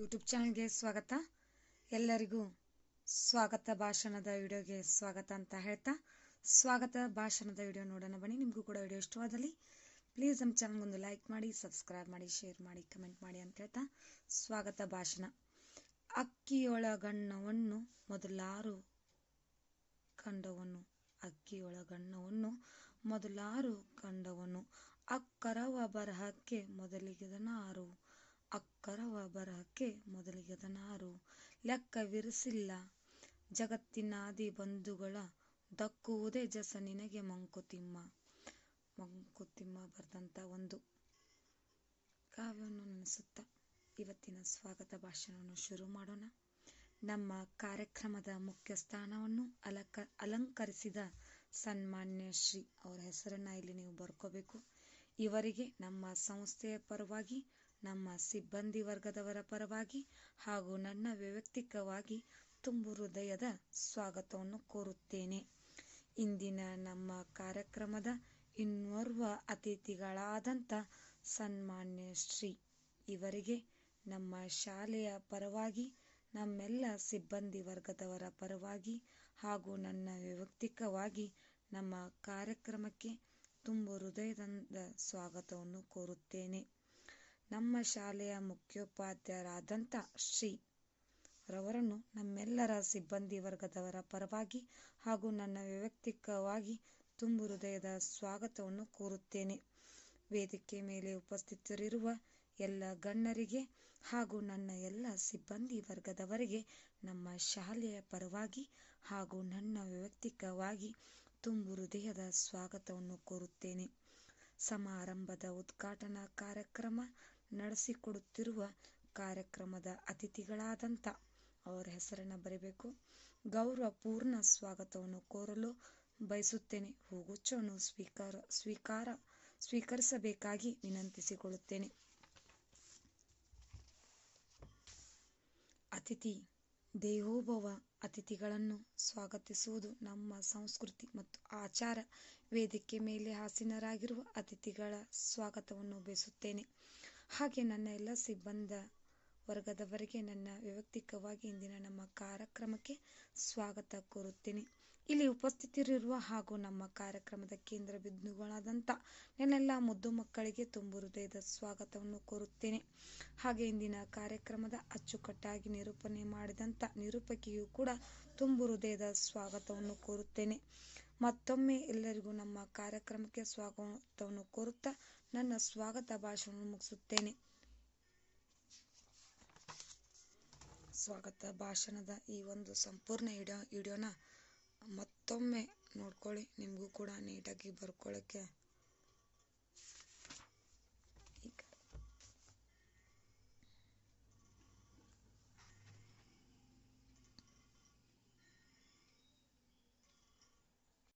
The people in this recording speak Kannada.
ಯೂಟ್ಯೂಬ್ ಚಾನಲ್ಗೆ ಸ್ವಾಗತ. ಎಲ್ಲರಿಗೂ ಸ್ವಾಗತ. ಭಾಷಣದ ವಿಡಿಯೋಗೆ ಸ್ವಾಗತ ಅಂತ ಹೇಳ್ತಾ ಸ್ವಾಗತ. ಭಾಷಣದ ವಿಡಿಯೋ ನೋಡೋಣ ಬನ್ನಿ. ನಿಮಗೂ ಕೂಡ ವಿಡಿಯೋ ಇಷ್ಟವಾದಲ್ಲಿ ಪ್ಲೀಸ್ ನಮ್ಮ ಚಾನಲ್ಗೆ ಒಂದು ಲೈಕ್ ಮಾಡಿ ಸಬ್ಸ್ಕ್ರೈಬ್ ಮಾಡಿ ಶೇರ್ ಮಾಡಿ ಕಮೆಂಟ್ ಮಾಡಿ ಅಂತ ಹೇಳ್ತಾ ಸ್ವಾಗತ ಭಾಷಣ. ಅಕ್ಕಿಯೊಳಗಣ್ಣವನ್ನು ಮೊದಲಾರು ಕಂಡವನು. ಅಕ್ಕಿಯೊಳಗಣ್ಣವನ್ನು ಮೊದಲಾರು ಕಂಡವನು. ಅಕ್ಕರವ ಬರಹಕ್ಕೆ ಮೊದಲಿಗೆದನಾರು. ಅಕ್ಕರವ ಬರಹಕ್ಕೆ ಮೊದಲಿಗೆದನಾರು ಲೆಕ್ಕವಿರಿಸಿಲ್ಲ. ಜಗತ್ತಿನಾದಿ ಬಂಧುಗಳ ದಕ್ಕುವುದೇ ಜಸ ನಿನಗೆ ಮಂಕುತಿಮ್ಮ. ಮಂಕುತಿಮ್ಮ ಬರೆದಂಥ ಒಂದು ಕಾವ್ಯವನ್ನು ನೆನೆಸುತ್ತಾ ಇವತ್ತಿನ ಸ್ವಾಗತ ಭಾಷಣವನ್ನು ಶುರು ಮಾಡೋಣ. ನಮ್ಮ ಕಾರ್ಯಕ್ರಮದ ಮುಖ್ಯ ಸ್ಥಾನವನ್ನು ಅಲಕ, ಅಲಂಕರಿಸಿದ ಸನ್ಮಾನ್ಯ ಶ್ರೀ ಅವರ ಹೆಸರನ್ನು ಇಲ್ಲಿ ನೀವು ಬರ್ಕೋಬೇಕು. ಇವರಿಗೆ ನಮ್ಮ ಸಂಸ್ಥೆಯ ಪರವಾಗಿ ನಮ್ಮ ಸಿಬ್ಬಂದಿ ವರ್ಗದವರ ಪರವಾಗಿ ಹಾಗೂ ನನ್ನ ವೈಯಕ್ತಿಕವಾಗಿ ತುಂಬು ಹೃದಯದ ಸ್ವಾಗತವನ್ನು ಕೋರುತ್ತೇನೆ. ಇಂದಿನ ನಮ್ಮ ಕಾರ್ಯಕ್ರಮದ ಇನ್ನೋರ್ವ ಅತಿಥಿಗಳಾದಂಥ ಸನ್ಮಾನ್ಯ ಶ್ರೀ ಇವರಿಗೆ ನಮ್ಮ ಶಾಲೆಯ ಪರವಾಗಿ, ನಮ್ಮೆಲ್ಲ ಸಿಬ್ಬಂದಿ ವರ್ಗದವರ ಪರವಾಗಿ ಹಾಗೂ ನನ್ನ ವೈಯಕ್ತಿಕವಾಗಿ ನಮ್ಮ ಕಾರ್ಯಕ್ರಮಕ್ಕೆ ತುಂಬು ಹೃದಯದಿಂದ ಸ್ವಾಗತವನ್ನು ಕೋರುತ್ತೇನೆ. ನಮ್ಮ ಶಾಲೆಯ ಮುಖ್ಯೋಪಾಧ್ಯಾಯರಾದಂಥ ಶ್ರೀ ರವರನ್ನು ನಮ್ಮೆಲ್ಲರ ಸಿಬ್ಬಂದಿ ವರ್ಗದವರ ಪರವಾಗಿ ಹಾಗೂ ನನ್ನ ವೈಯಕ್ತಿಕವಾಗಿ ತುಂಬು ಹೃದಯದ ಸ್ವಾಗತವನ್ನು ಕೋರುತ್ತೇನೆ. ವೇದಿಕೆ ಮೇಲೆ ಉಪಸ್ಥಿತರಿರುವ ಎಲ್ಲ ಗಣ್ಯರಿಗೆ ಹಾಗೂ ನನ್ನ ಎಲ್ಲ ಸಿಬ್ಬಂದಿ ವರ್ಗದವರಿಗೆ ನಮ್ಮ ಶಾಲೆಯ ಪರವಾಗಿ ಹಾಗೂ ನನ್ನ ವೈಯಕ್ತಿಕವಾಗಿ ತುಂಬು ಹೃದಯದ ಸ್ವಾಗತವನ್ನು ಕೋರುತ್ತೇನೆ. ಸಮಾರಂಭದ ಉದ್ಘಾಟನಾ ಕಾರ್ಯಕ್ರಮ ನಡೆಸಿಕೊಡುತ್ತಿರುವ ಕಾರ್ಯಕ್ರಮದ ಅತಿಥಿಗಳಾದಂಥ ಅವರ ಹೆಸರನ್ನು ಬರೀಬೇಕು. ಗೌರವಪೂರ್ಣ ಸ್ವಾಗತವನ್ನು ಕೋರಲು ಬಯಸುತ್ತೇನೆ. ಹೂಗುಚ್ಛವನ್ನು ಸ್ವೀಕಾರ ಸ್ವೀಕಾರ ಸ್ವೀಕರಿಸಬೇಕಾಗಿ ವಿನಂತಿಸಿಕೊಳ್ಳುತ್ತೇನೆ. ಅತಿಥಿ ದೇಹೋಭವ ಅತಿಥಿಗಳನ್ನು ಸ್ವಾಗತಿಸುವುದು ನಮ್ಮ ಸಂಸ್ಕೃತಿ ಮತ್ತು ಆಚಾರ. ವೇದಿಕೆ ಮೇಲೆ ಆಸೀನರಾಗಿರುವ ಅತಿಥಿಗಳ ಸ್ವಾಗತವನ್ನು ಬಯಸುತ್ತೇನೆ. ಹಾಗೆ ನನ್ನ ಎಲ್ಲ ಸಿಬ್ಬಂದ ವರ್ಗದವರಿಗೆ ನನ್ನ ವೈಯಕ್ತಿಕವಾಗಿ ಇಂದಿನ ನಮ್ಮ ಕಾರ್ಯಕ್ರಮಕ್ಕೆ ಸ್ವಾಗತ ಕೋರುತ್ತೇನೆ. ಇಲ್ಲಿ ಉಪಸ್ಥಿತರಿರುವ ಹಾಗೂ ನಮ್ಮ ಕಾರ್ಯಕ್ರಮದ ಕೇಂದ್ರ ಬಿಂದುಗಳಾದಂಥ ನನ್ನೆಲ್ಲ ಮುದ್ದು ಮಕ್ಕಳಿಗೆ ತುಂಬು ಹೃದಯದ ಸ್ವಾಗತವನ್ನು ಕೋರುತ್ತೇನೆ. ಹಾಗೆ ಇಂದಿನ ಕಾರ್ಯಕ್ರಮದ ಅಚ್ಚುಕಟ್ಟಾಗಿ ನಿರೂಪಣೆ ಮಾಡಿದಂಥ ನಿರೂಪಕಿಯು ಕೂಡ ತುಂಬು ಹೃದಯದ ಸ್ವಾಗತವನ್ನು ಕೋರುತ್ತೇನೆ. ಮತ್ತೊಮ್ಮೆ ಎಲ್ಲರಿಗೂ ನಮ್ಮ ಕಾರ್ಯಕ್ರಮಕ್ಕೆ ಸ್ವಾಗತವನ್ನು ಕೋರುತ್ತಾ ನನ್ನ ಸ್ವಾಗತ ಭಾಷಣವನ್ನು ಮುಗಿಸುತ್ತೇನೆ. ಸ್ವಾಗತ ಭಾಷಣದ ಈ ಒಂದು ಸಂಪೂರ್ಣ ವಿಡಿಯೋ ವಿಡಿಯೋನ ಮತ್ತೊಮ್ಮೆ ನೋಡ್ಕೊಳ್ಳಿ. ನಿಮಗೂ ಕೂಡ ನೀಟಾಗಿ ಬರ್ಕೊಳ್ಳೋಕ್ಕೆ